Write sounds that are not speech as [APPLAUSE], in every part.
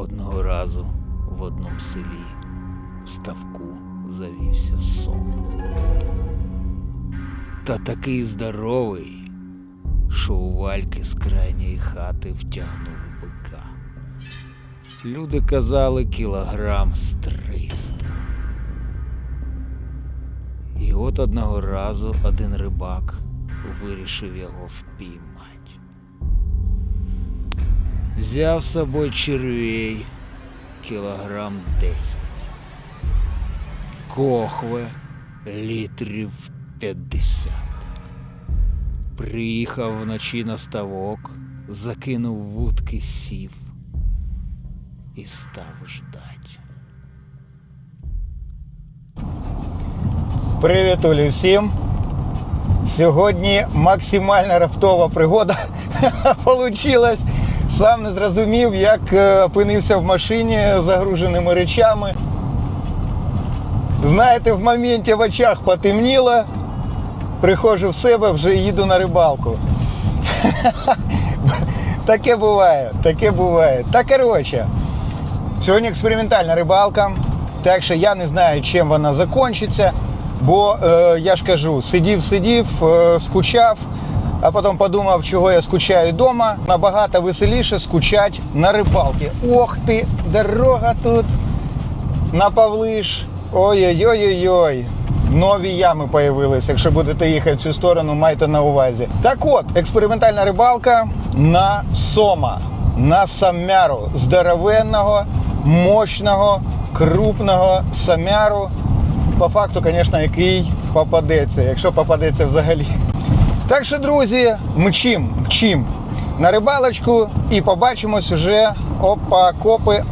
Одного разу в одному селі в ставку завівся сом. Та такий здоровий, що у вальки з крайньої хати втягнув бика. Люди казали кілограм з триста. І от одного разу один рибак вирішив його впіймати. Взяв з собою червей кілограм десять. Кохве літрів п'ятдесят. Приїхав вночі на ставок, закинув вудки сів і став ждать. Привіт Олі всім. Сьогодні максимально раптова пригода [LAUGHS] получилась. Сам не зрозумів, як е, опинився в машині з загруженими речами. Знаєте, в моменті в очах потемніло. Приходжу в себе, вже їду на рибалку. [LAUGHS] Таке буває, таке буває. Та коротше, Сьогодні експериментальна рибалка, так що я не знаю, чим вона закінчиться. Бо е, я ж кажу, сидів, сидів, е, скучав, а потім подумав, чого я скучаю вдома. Набагато веселіше скучать на рибалці. Ох ти, дорога тут на Павлиш. Ой-ой-ой-ой. Нові ями появилися. Якщо будете їхати в цю сторону, майте на увазі. Так от, експериментальна рибалка на сома, на самяру здоровенного, мощного, крупного самяру. По факту, звісно, який попадеться, якщо попадеться взагалі. Так що, друзі, мчим, мчим на рибалочку і побачимось уже опа, копи.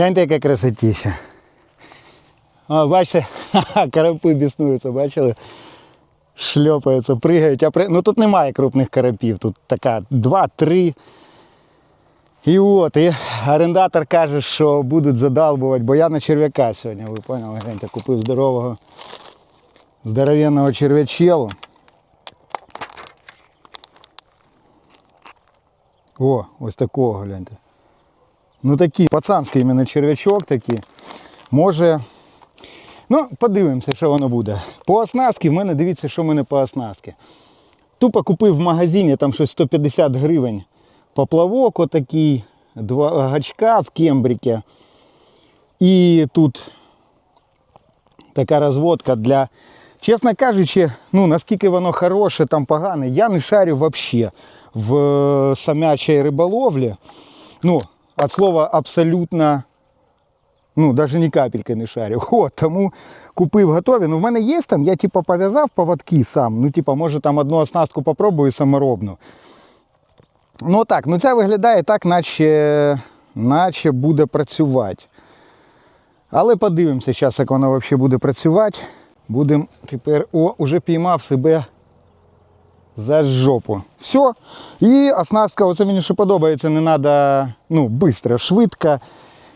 Гляньте, яка красотища. О, бачите, [LAUGHS] карапи біснуються, бачили? Шльопаються, пригають. А при... Ну тут немає крупних карапів, тут така два-три. І от, і орендатор каже, що будуть задалбувати, бо я на черв'яка сьогодні, ви поняли, гляньте, купив здорового, здоровенного черв'ячелу. О, ось такого гляньте. Ну такий пацанський іменно черв'ячок такий. Може. Ну, подивимося, що воно буде. По оснастці в мене, дивіться, що в мене по оснастці. Тупо купив в магазині там щось 150 гривень поплавок отакий, два гачка в кембріки. І тут така розводка для. Чесно кажучи, ну наскільки воно хороше, там погане, я не шарю взагалі в е, самячій риболовлі. Ну, от слова абсолютно, ну, навіть ні капельки не шарю. [LAUGHS] От, тому купив готові. Ну, в мене є там, я типу пов'язав поводки сам. Ну, типу, може там одну оснастку попробую саморобну. Ну так, ну це виглядає так, наче, наче буде працювати. Але подивимося зараз, як воно взагалі буде працювати. Будемо тепер. О, вже піймав себе за жопу. Все. І оснастка, оце мені ще подобається, не треба ну, швидко, швидко.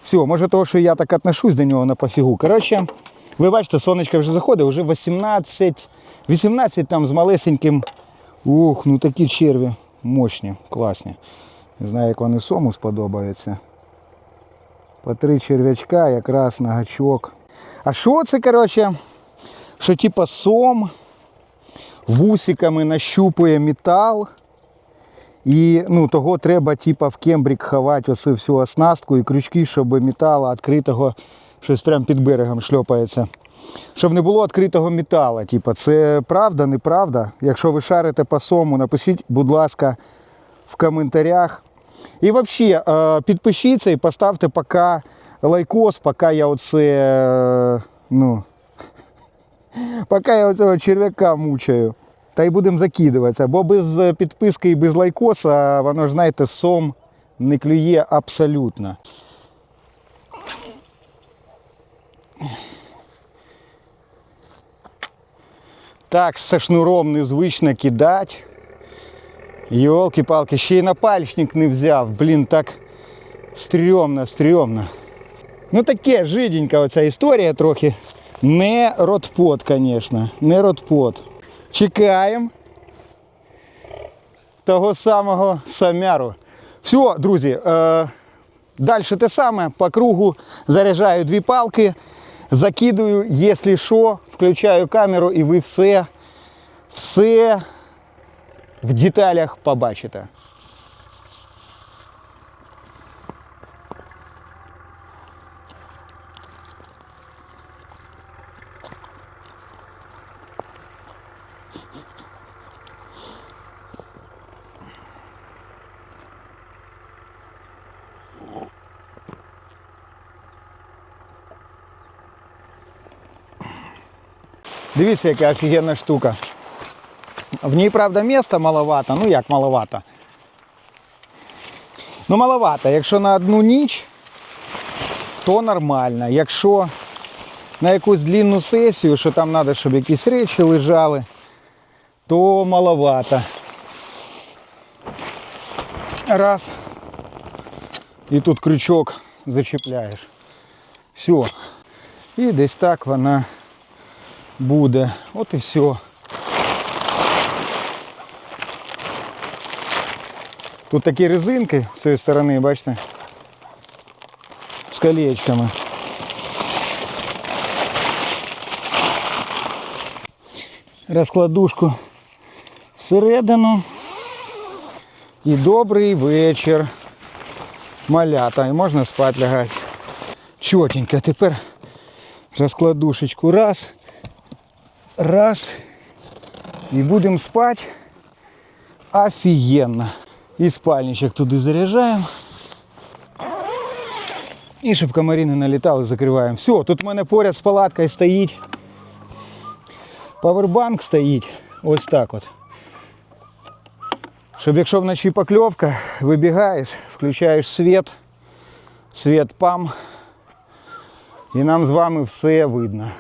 Все, може того, що я так отношусь до нього на пофігу. Коротше, ви бачите, сонечко вже заходить, вже 18, 18 там з малесеньким. Ух, ну такі черві мощні, класні. Не знаю, як вони сому сподобаються. По три черв'ячка якраз на гачок. А що це, коротше, що типа сом вусиками нащупує метал. І ну, того треба типа, в кембрік ховати оцю всю оснастку і крючки, щоб металу відкритого щось прямо під берегом шльопається. Щоб не було відкритого металу. Типа, це правда, неправда. Якщо ви шарите по сому, напишіть, будь ласка, в коментарях. І взагалі, е, підпишіться і поставте поки лайкос, поки я оце, е, ну, поки я оцього черв'яка мучаю. Та й будемо закидуватися. Бо без підписки і без лайкоса, воно ж знаєте, сом не клює абсолютно. Так, со шнуром незвично кидать. Йолки-палки, ще й напальчник не взяв. Блін, так стрьомно, стрьомно. Ну таке жиденька оця історія трохи. Не ротпот, звісно, не ротпот. Чекаємо того самого самяру. Все, друзі, е, далі те саме. По кругу заряджаю дві палки, закидую, якщо що, включаю камеру і ви все, все в деталях побачите. Дивіться, яка офігенна штука. В ній, правда, міста маловато. Ну як маловато? Ну, маловато. Якщо на одну ніч, то нормально. Якщо на якусь длінну сесію, що там треба, щоб якісь речі лежали, то маловато. Раз. І тут крючок зачіпляєш. Все. І десь так вона буде. От і все. Тут такі резинки з цієї сторони, бачите? З колечками. Розкладушку всередину. І добрий вечір. Малята. І можна спати лягати. Чотенько. Тепер розкладушечку раз. Раз. І будемо спати. Офігенно. І спальничок туди заряджаємо. І щоб комарі не налітали, закриваємо. Все, тут в мене поряд з палаткою стоїть. Павербанк стоїть. Ось так от. Щоб якщо вночі покльовка, вибігаєш, включаєш світ, світ пам, і нам з вами все видно.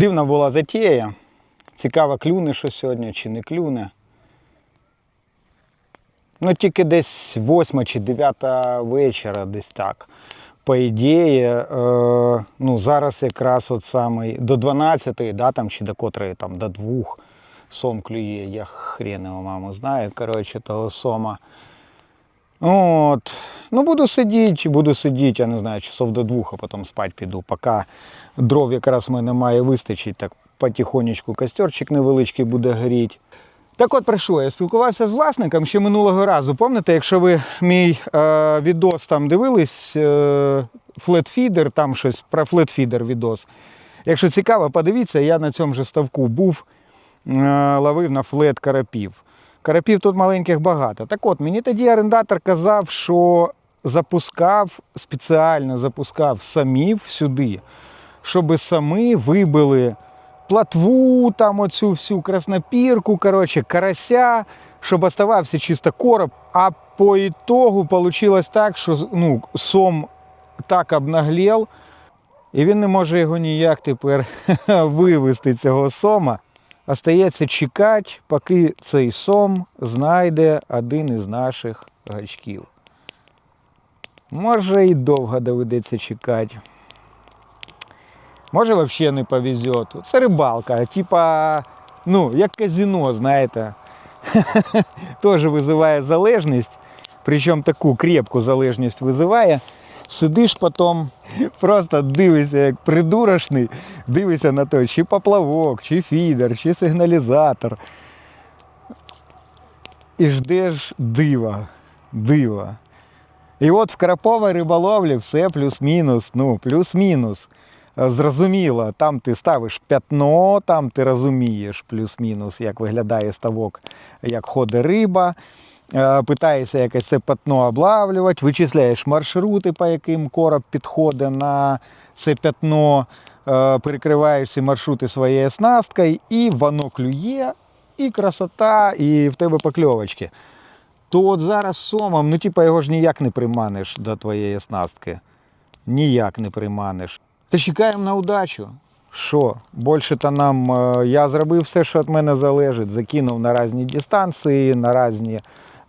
Дивна була затія. Цікаво, клюне що сьогодні чи не клюне. Ну, тільки десь 8 чи 9 вечора, десь так. По ідеї, е, ну, зараз якраз от саме до 12, да, там, чи до котрої там, до 2 сом клює, я хрен його маму знаю, коротше, того сома. От. Ну, буду сидіти, буду сидіти, я не знаю, часов до двох, а потім спати піду. Поки дров якраз в мене має вистачить, так потихонечку костерчик невеличкий буде горіти. Так от про що, я спілкувався з власником ще минулого разу. Пам'ятаєте, якщо ви мій е, відос там дивились, е, флетфідер, там щось про флетфідер відос. Якщо цікаво, подивіться, я на цьому же ставку був, е, ловив на флет карапів. Карапів тут маленьких багато. Так от, мені тоді орендатор казав, що запускав, спеціально запускав самів сюди, щоб самі вибили платву, там оцю всю краснопірку, коротше, карася, щоб оставався чисто короб. А по ітогу вийшло так, що ну, сом так обнаглів, і він не може його ніяк тепер [LAUGHS] вивести, цього сома. Остається чекати, поки цей сом знайде один із наших гачків. Може і довго доведеться чекати. Може, взагалі не повезет. Це рибалка, типа, ну, як казино, знаєте. [LAUGHS] Теж визиває залежність, причому таку крепку залежність визиває. Сидиш потім, просто дивишся, як придурочний, дивишся на то, чи поплавок, чи фідер, чи сигналізатор. І ждеш дива, дива. І от в краповій риболовлі все плюс-мінус, ну, плюс-мінус. Е, Зрозуміло, там ти ставиш п'ятно, там ти розумієш плюс-мінус, як виглядає ставок, як ходить риба. Е, Питаєшся якесь це пятно облавлювати, вичисляєш маршрути, по яким короб підходить на це пятно, е, перекриваєш ці маршрути своєю оснасткою, і воно клює, і красота, і в тебе покльовочки. То от зараз сомом, ну типа його ж ніяк не приманиш до твоєї оснастки. Ніяк не приманиш. Та чекаємо на удачу. Що? Більше то нам е, я зробив все, що від мене залежить. Закинув на різні дистанції, на різні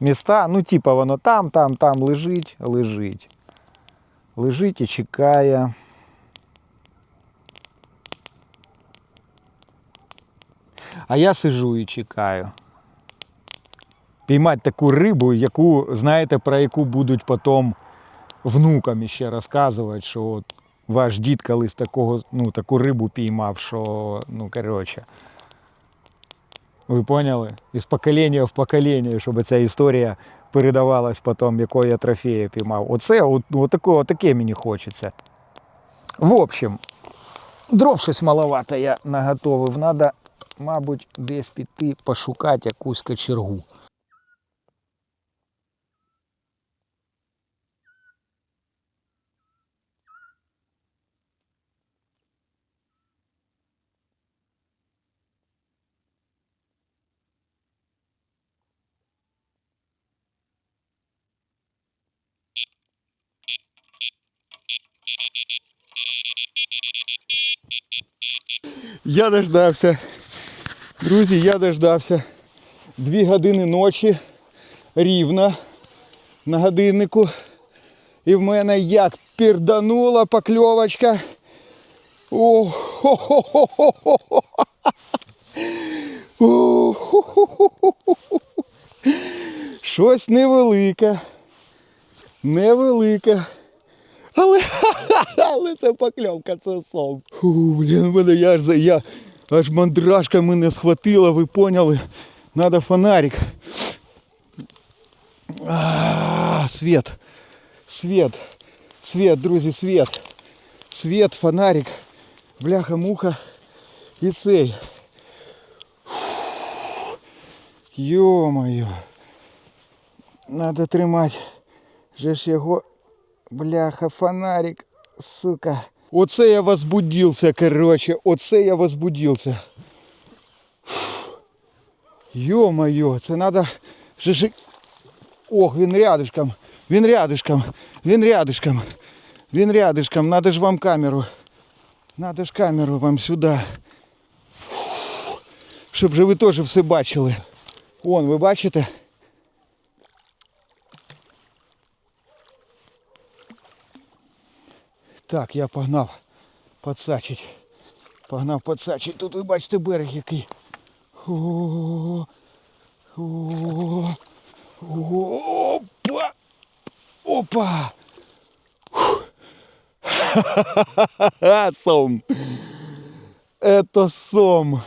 міста. Ну, типа, воно там, там, там лежить, лежить. Лежить і чекає. А я сижу і чекаю. Піймати таку рибу, яку, знаєте, про яку будуть потім внукам ще розказувати, що от ваш дід колись такого, ну, таку рибу піймав, що, ну, коротше. Ви поняли? Із покоління в покоління, щоб ця історія передавалась потім, якої я трофея піймав. Оце, отаке, от, таке, от таке мені хочеться. В общем, дров щось маловато я наготовив. Надо, мабуть, десь піти пошукати якусь кочергу. Я дождався. Друзі, я дождався. Дві години ночі рівно на годиннику. І в мене як пірданула покльовочка. О, хо-хо-хо-хо-хо. О, хо-хо-хо-хо. Щось невелике. Невелике. Але, але це покльовка, це сом. Фу, блін, мене я аж за я аж мандрашка мене схватила, ви поняли. Надо фонарик. А, свет. Свет. Свет, друзі, свет. Свет, фонарик. Бляха, муха. І цей. Фу. Йо-моє. Надо тримати. Же ж його Бляха, фонарик, сука. Оце я возбудився, короче. Оце я возбудився. Йо-моє, це надо. же ж- Ох, він рядышком. Він рядышком. Він рядышком. Він рядышком. Надо ж вам камеру. Надо ж камеру вам сюди. Щоб же ви теж все бачили. Вон, ви бачите? Так, я погнав подсачить. Погнав подсачить. Тут ви бачите берег який. О, о, Опа! Опа! Ха-ха-ха-ха, Сом! Это сом!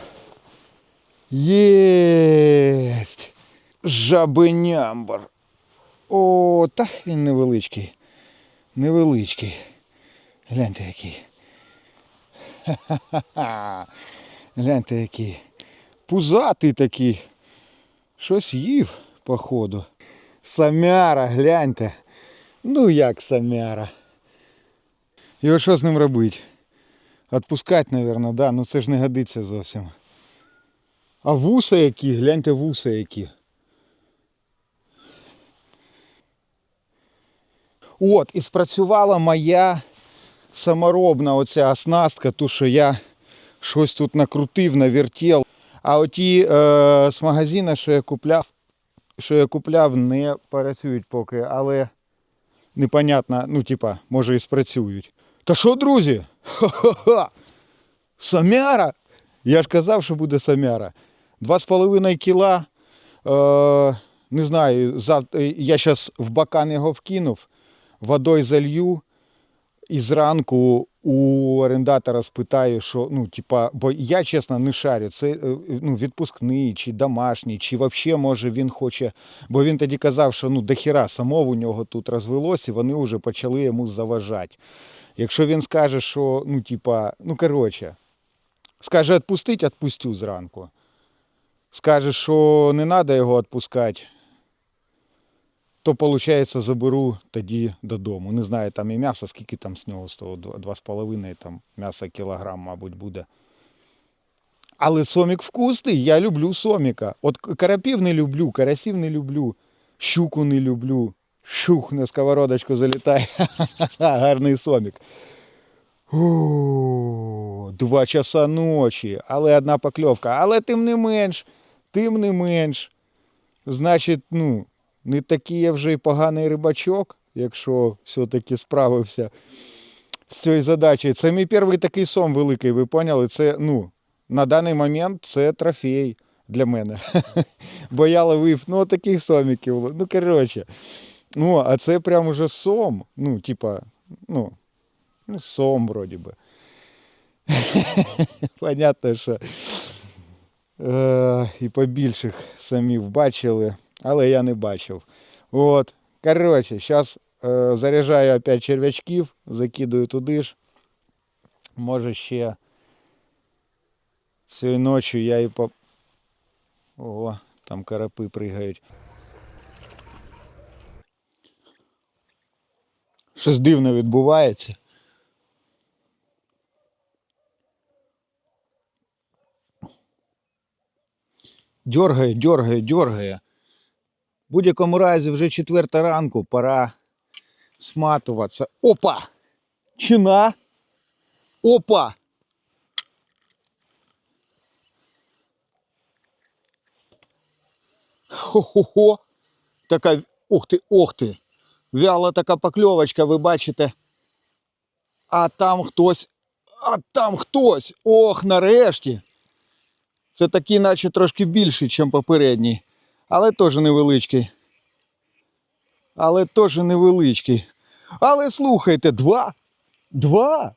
Єсть! Жабенямбар! О, та він невеличкий. Невеличкий. Гляньте який. Ха-ха-ха. [LAUGHS] Гляньте який. Пузатий такий. Щось їв, походу. Самяра, гляньте. Ну як самяра. Його що з ним робити? Отпускати, мабуть, да? ну це ж не годиться зовсім. А вуса які, гляньте вуса які. От, і спрацювала моя саморобна оця оснастка, ту, що я щось тут накрутив, навертів. А оті е, з магазина, що я купляв, що я купляв, не працюють поки, але непонятно, ну, типа, може і спрацюють. Та що, друзі? Ха-ха-ха! Самяра! Я ж казав, що буде самяра. Два з половиною кіла. Е, не знаю, зав... я зараз в бакан його вкинув, водою залью. І зранку у орендатора спитаю, що ну, типа, бо я чесно не шарю, це е, ну, відпускний чи домашній, чи взагалі може він хоче. Бо він тоді казав, що ну дохіра самов у нього тут розвелось, і вони вже почали йому заважати. Якщо він скаже, що ну, типа, ну коротше, скаже відпустить, відпустю зранку. Скаже, що не треба його відпускати, то, виходить, заберу тоді додому. Не знаю, там і м'ясо, скільки там з нього, 100, 2,5 там м'яса кілограм, мабуть, буде. Але сомік вкусний, я люблю соміка. От карапів не люблю, карасів не люблю, щуку не люблю. Щух на сковородочку залітає. [LAUGHS] Гарний сомік. Два часа ночі, але одна покльовка. Але тим не менш, тим не менш. Значить, ну, не такий я вже й поганий рибачок, якщо все-таки справився з цією задачею. Це мій перший такий сом великий, ви поняли? Це, ну, на даний момент це трофей для мене. [LAUGHS] Бо я ловив ну, таких соміків. Ну, коротше. Ну, а це прям уже сом. Ну, типа, ну, ну сом вроді би. [LAUGHS] Понятно, що е, і побільших самів бачили, але я не бачив. От. Коротше, зараз е, заряджаю опять черв'ячків, закидую туди ж. Може ще цією ночі я і по. О, там карапи пригають. Щось дивне відбувається. Дьоргає, дьоргає, дьоргає. Будь-якому разі вже четверта ранку, пора сматуватися. Опа! Чина! Опа! Хо-хо-хо! Така, ух ти, ох ти! Вяла така покльовочка, ви бачите. А там хтось, а там хтось! Ох, нарешті! Це такий, наче трошки більший, ніж попередній. Але теж невеличкий. Але теж невеличкий. Але слухайте, два. Два.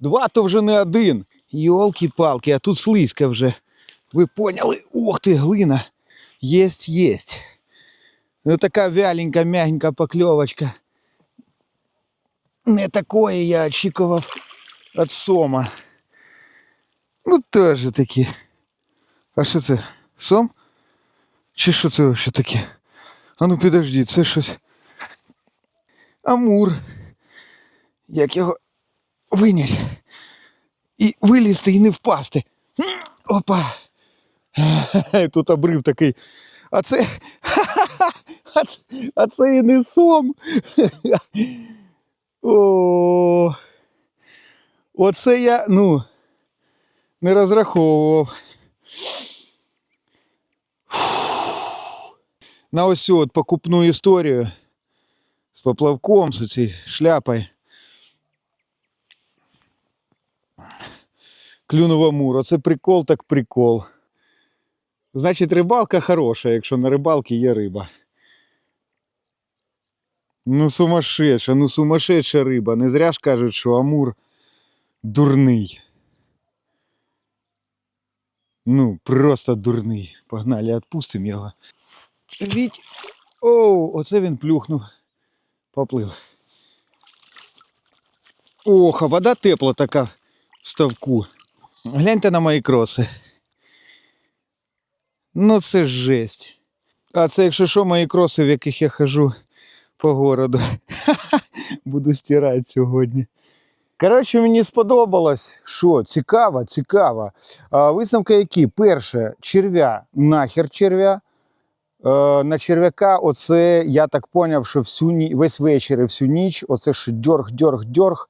Два то вже не один. Йолки-палки, а тут слизька вже. Ви поняли? Ох ти, глина. Єсть, єсть. Ну така вяленька, мягенька покльовочка. Не такої я очікував від сома. Ну теж такі. А що це? Сом? Чи що це вообще таке? А ну підожди, це щось. Амур. Як його винять. І вилізти і не впасти. Опа. [LAUGHS] Тут обрив такий. [LAUGHS] А це. А це, і не сом. [LAUGHS] О. Оце я, ну, не розраховував. На ось от покупну історію з поплавком, з цією шляпою. Клюнув амур. Оце прикол так прикол. Значить, рибалка хороша, якщо на рибалці є риба. Ну, сумасшедша, ну сумасшедша риба. Не зря ж кажуть, що амур дурний. Ну, просто дурний. Погнали, відпустимо його. Віть. Оу, оце він плюхнув. Поплив. Ох, а вода тепла така в ставку. Гляньте на мої кроси. Ну це жесть. А це, якщо що, мої кроси, в яких я хожу по городу. [LAUGHS] Буду стирати сьогодні. Коротше, мені сподобалось. Що, цікаво, цікаво. А, висновки які? Перше, черв'я, нахер черв'я. Е, на черв'яка, оце я так поняв, що всю весь вечір і всю ніч, оце ж дьорг, дьорг, дьорг.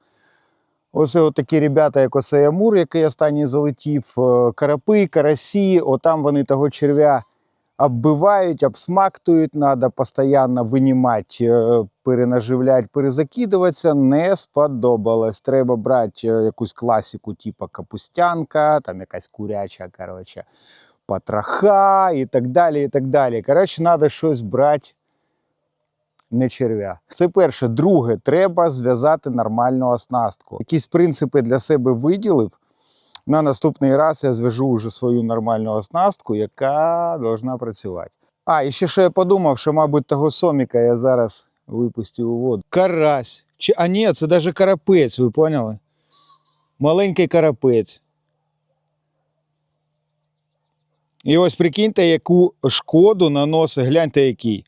Оце от такі ребята, як оцей Амур, який останній залетів, е, карапи, карасі, отам вони того черв'я оббивають, обсмактують, треба постійно винімати, е, перенаживляти, перезакидуватися. Не сподобалось. Треба брати якусь класику, типу капустянка, там якась куряча, коротше, потроха і так далі. і так далі. Коротше, треба щось брати не черв'я. Це перше. Друге, треба зв'язати нормальну оснастку. Якісь принципи для себе виділив. На наступний раз я зв'яжу вже свою нормальну оснастку, яка должна працювати. А, і ще що я подумав, що, мабуть, того соміка я зараз випустив у воду. Карась. Чи, а ні, це навіть карапець, ви поняли? Маленький карапець. І ось прикиньте, яку шкоду наносить, гляньте який.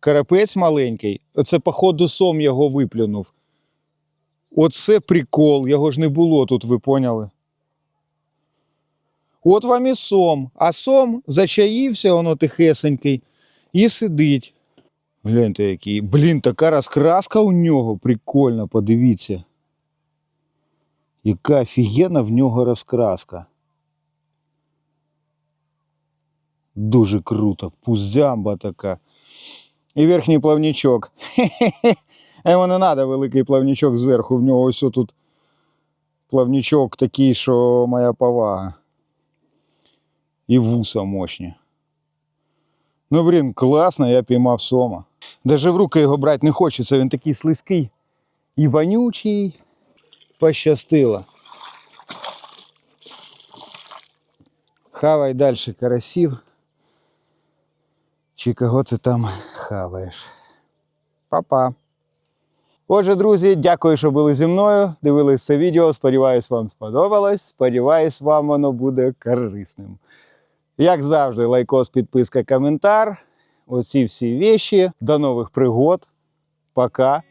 Карапець маленький, оце, походу, сом його виплюнув. Оце прикол, його ж не було тут, ви поняли? От вам і сом. А сом зачаївся, воно тихесенький, і сидить. Гляньте, який. Блін, така розкраска у нього. Прикольно, подивіться. Яка офігенна в нього розкраска. Дуже круто. Пузямба така. І верхній плавнічок. А йому не треба великий плавнічок зверху. В нього ось тут плавнічок такий, що моя повага. І вуса мощні. Ну, блін, класно, я піймав сома. Даже в руки його брати не хочеться, він такий слизький і вонючий. Пощастило. Хавай далі карасів. Чи кого ти там хаваєш? Па-па. Отже, друзі, дякую, що були зі мною. Дивились це відео. Сподіваюсь, вам сподобалось. Сподіваюсь, вам воно буде корисним. Як завжди, лайкос, підписка, коментар. Оці всі віші. До нових пригод. Пока.